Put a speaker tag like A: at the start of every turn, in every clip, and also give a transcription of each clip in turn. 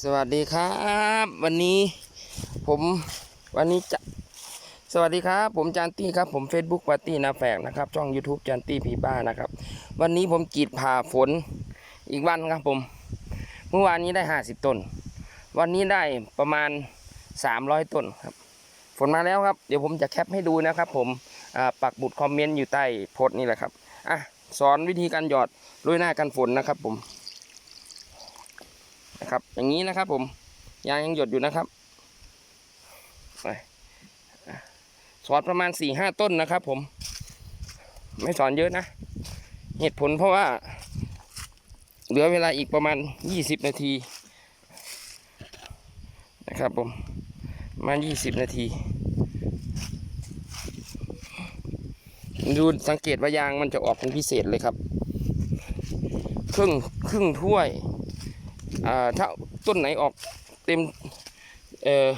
A: สวัสดีครับ วันนี้ผมวันนี้จะสวัสดีครับ ผมจานตี้ครับผม Facebook ปาร์ตี้นาแฝกนะครับช่อง YouTube จานตี้พีบ้านะครับ วันนี้ผมกรีดผ่าฝนอีกวันครับผม เมื่อวานนี้ได้ 50ต้น วันนี้ได้ประมาณ 300ต้นครับ ฝนมาแล้วครับ เดี๋ยวผมจะแคปให้ดูนะครับ ผมอ่าปักบุดคอมเมนต์อยู่ใต้โพสต์นี่แหละครับอะสอนวิธีการหยอดโรยหน้ากันฝนนะครับผม ครับ อย่างนี้นะครับ ผมยางยังหยดอยู่นะครับไปสอนประมาณสี่ห้าต้นนะครับ ผม ไม่สอนเยอะนะ เหตุผลเพราะว่า เหลือเวลาอีกประมาณยี่สิบนาที นะครับผมประมาณยี่สิบนาที ดูสังเกตว่ายางมันจะออกเป็นพิเศษเลยครับ ครึ่งครึ่งถ้วย อ่าถ้าต้นไหนออกเต็มเออ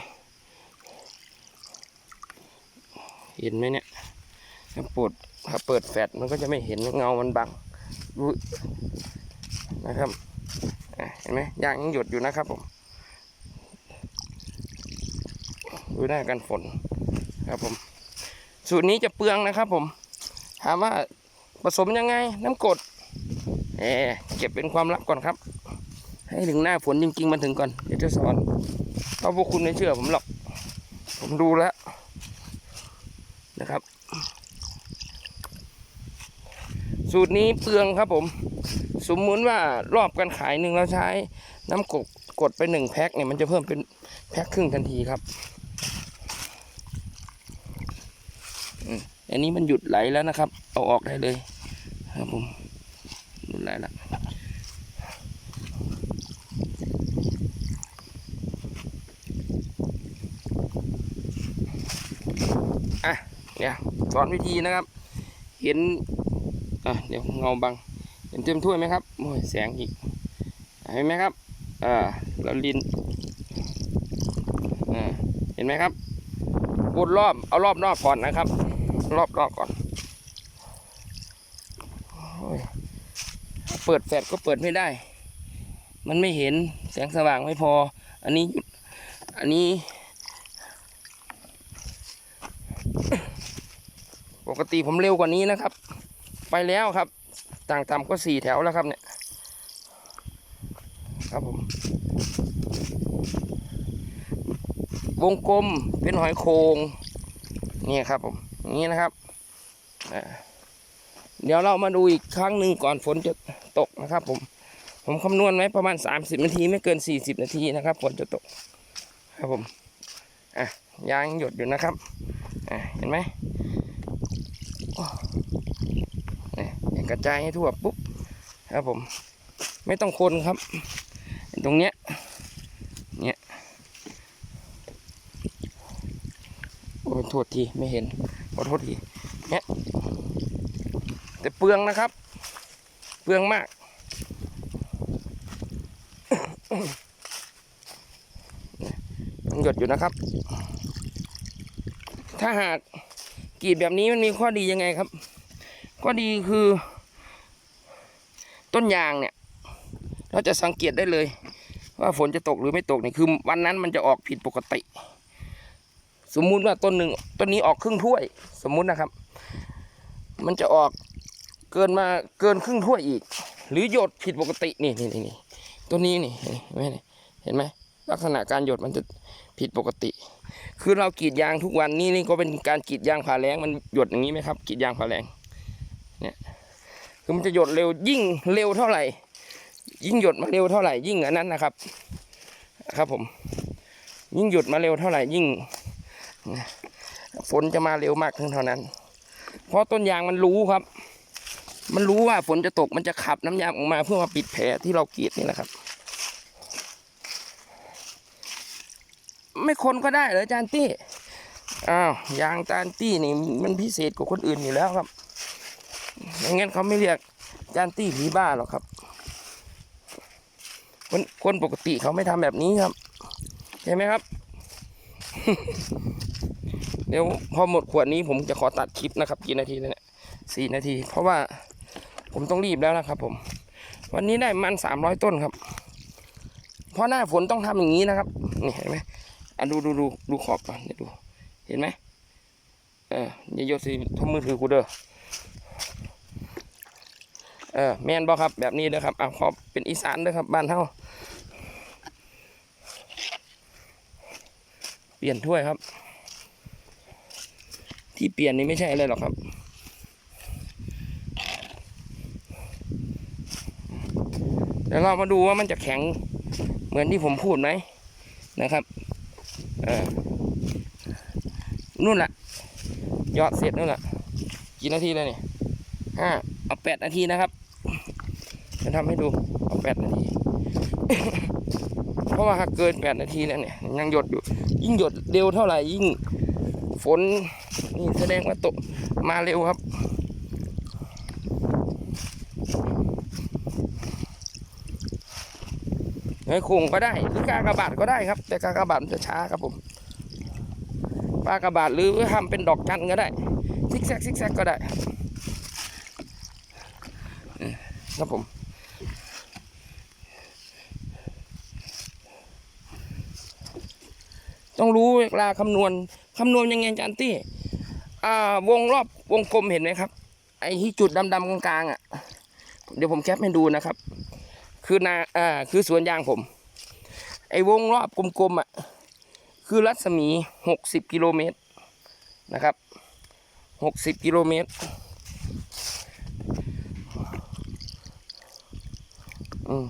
A: เห็นไหมเนี่ยถ้าปวดถ้าเปิดแฟลชมันก็จะไม่เห็นเงามันบังนะครับเห็นไหมยางยังหยดอยู่นะครับผมดูได้ากันฝนครับผม สูตรนี้จะเปลืองนะครับผม ถามว่าผสมยังไงน้ำกดเอเก็บเป็นความลับก่อนครับ ให้ถึงหน้าฝนจริงๆมันถึงก่อนเดี๋ยวจะสอนเพราะพวกคุณไม่เชื่อผมหรอก ผมดูแล้วนะครับ สูตรนี้เปลืองครับผม สมมุติว่ารอบการขายหนึ่งเราใช้น้ำกดกดไปหนึ่งแพ็คเนี่ยมันจะเพิ่มเป็นแพ็คครึ่งทันทีครับอันนี้มันหยุดไหลแล้วนะครับ เอาออกได้เลย ครับผมหยุดไหลแล้ว อะ เนี่ยสอนวิธีนะครับ เห็นอะเดี๋ยวเงาบังเห็นเต็มถ้วยไหมครับโอ้ยแสงอีกเห็นไหมครับอ่าเราลินอ่าเห็นไหมครับวนรอบเอารอบนอกก่อนนะครับ รอบนอกก่อนเปิดแฟลชก็เปิดไม่ได้ มันไม่เห็นแสงสว่างไม่พอ อันนี้ อันนี้ กติผมเร็วกว่านี้นะครับ ไปแล้วครับ ต่างต่ำก็สี่แถวแล้วครับเนี่ย ครับผม วงกลมเป็นหอยโครงนี่ครับผมอย่างนี้นะครับ เดี๋ยวเรามาดูอีกครั้งหนึ่งก่อนฝนจะตกนะครับผม ผมคำนวณไว้ประมาณ 30 นาทีไม่เกิน 40 นาทีนะครับฝนจะตก ครับผม อะยางหยดอยู่นะครับ อะเห็นไหม นี่กระจายให้ทั่วปุ๊บครับผม ไม่ต้องคนครับ ตรงเนี้ยเนี่ยโอ้โทษทีไม่เห็นขอโทษทีเนี่ยแต่เปลืองนะครับ เปลืองมากมันหยดอยู่นะครับ ถ้าหาก กรีดแบบนี้มันมีข้อดียังไงครับ ข้อดีคือ ต้นยางเนี่ย เราจะสังเกตได้เลย ว่าฝนจะตกหรือไม่ตกเนี่ยคือ วันนั้นมันจะออกผิดปกติ สมมุติว่าต้นหนึ่งต้นนี้ออกครึ่งถ้วย สมมุตินะครับ มันจะออกเกินมาเกินครึ่งถ้วยอีก หรือหยดผิดปกตินี่นี่นี่นี่ต้นนี้นี่เห็นไหมเห็นไหมลักษณะการหยดมันจะผิดปกติ คือเรากรีดยางทุกวันนี่นี่ก็เป็นการกรีดยางผ่าแรงมันหยดอย่างนี้ไหมครับกรีดยางผ่าแรงเนี่ยคือมันจะหยดเร็วยิ่งเร็วเท่าไหร่ ยิ่งหยดมาเร็วเท่าไหร่ยิ่งอันนั้นนะครับ ครับผม ยิ่งหยดมาเร็วเท่าไหร่ยิ่งฝนจะมาเร็วมากเท่านั้น เพราะต้นยางมันรู้ครับ มันรู้ว่าฝนจะตกมันจะขับน้ำยางออกมาเพื่อมาปิดแผลที่เรากรีดนี่แหละครับ ไม่คนก็ได้เหรอจารย์ตี้อ้าวยางจารย์ตี้นี่มันพิเศษกว่าคนอื่นอยู่แล้วครับไม่งั้นเขาไม่เรียกจานตี้ผีบ้าหรอกครับ คนคนปกติเขาไม่ทำแบบนี้ครับใช่ไหมครับ เดี๋ยวพอหมดขวดนี้ผมจะขอตัดคลิปนะครับกี่นาทีแล้วเนี่ยสี่นาที เพราะว่าผมต้องรีบแล้วนะครับ ผม วันนี้ได้มันสามร้อยต้นครับ เพราะหน้าฝนต้องทำอย่างนี้นะครับ นี่เห็นไหม อะดูดูดูดูขอบก่อนเดี๋ยวดู เห็นไหมเอออย่าโยนสิโทรมือถือกูเด้อเออแมนบอครับแบบนี้เด้อครับอะขอบเป็นอีสานเด้อครับบ้านเฮาเปลี่ยนถ้วยครับ ที่เปลี่ยนนี่ไม่ใช่อะไรหรอกครับเดี๋ยวเรามาดูว่ามันจะแข็งเหมือนที่ผมพูดไหมนะครับ นู่นแหละยอดเสร็จนู่นแหละกี่นาทีแล้วเนี่ยห้าเอาแปดนาทีนะครับจะทำให้ดูเอาแปดนาที เพราะว่าถ้าเกินแปดนาทีแล้วเนี่ยยังหยดอยู่ ยิ่งหยดเร็วเท่าไหร่ยิ่งฝนนี่แสดงว่าตกมาเร็วครับ เฮ้ยโคงก็ได้หรือกากระบาดก็ได้ครับ แต่กากระบาดมันจะช้าครับผมปลากระบาดหรือทำเป็นดอกจันก็ได้ซิกแซกซิกแซกก็ได้ครับผมต้องรู้เวลาคำนวณคำนวณยังไงจารย์ตี้อ่าวงรอบวงกลมเห็นไหมครับ ไอ้ที่จุดดำๆกลางๆอะ เดี๋ยวผมแคปให้ดูนะครับ คือนาอ่าคือสวนยางผม ไอ้วงรอบกลมๆอะคือรัศมีหกสิบกิโลเมตรนะครับหกสิบกิโลเมตรอืม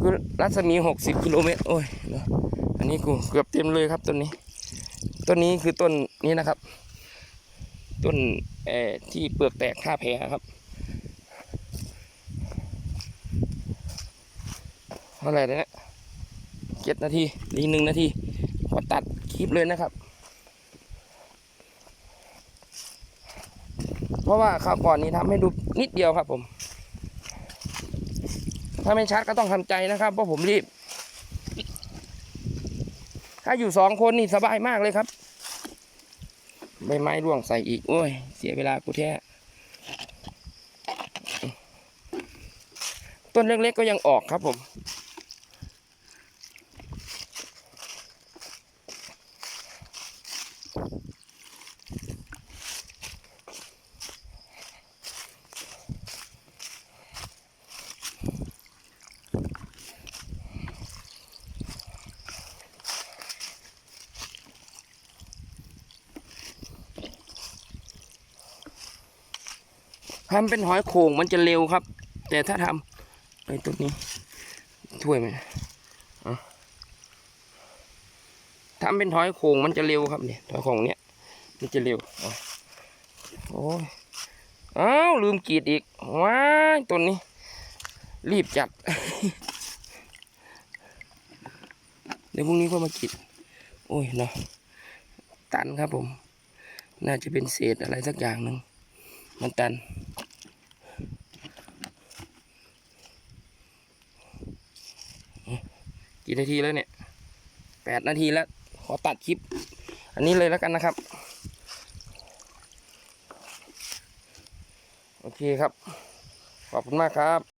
A: คือรัศมีหกสิบกิโลเมตร โอ้ยอันนี้กูเกือบเต็มเลยครับต้นนี้ ต้นนี้คือต้นนี้นะครับ ต้นเอ่อที่เปลือกแตกห้าแผลครับ เท่าไหร่เนี่ยเจ็ดนาทีอีหนึ่งนาทีขอตัดคลิปเลยนะครับ เพราะว่าคราวก่อนนี้ทำให้ดูนิดเดียวครับผม ถ้าไม่ชัดก็ต้องทำใจนะครับ เพราะผมรีบ ถ้าอยู่สองคนนี่สบายมากเลยครับใบไม้ร่วงใส่อีก โอ้ย เสียเวลากูแท้ต้นเล็กๆก็ยังออกครับผม ทำเป็นหอยโข่งมันจะเร็วครับ แต่ถ้าทำไอ้ตัวนี้ถ้วยมันเอาทำเป็นหอยโข่งมันจะเร็วครับเนี่ยหอยโข่งเนี้ยมันจะเร็วโอ้ยอ้าวลืมกีดอีกว้าต้นนี้ รีบจัด เดี๋ยวพรุ่งนี้ก็มากีดโอ้ยเนาะตันครับผม น่าจะเป็นเศษอะไรสักอย่างหนึ่งมันตัน กี่นาทีแล้วเนี่ยแปดนาทีแล้ว ขอตัดคลิป อันนี้เลยแล้วกันนะครับ โอเคครับ ขอบคุณมากครับ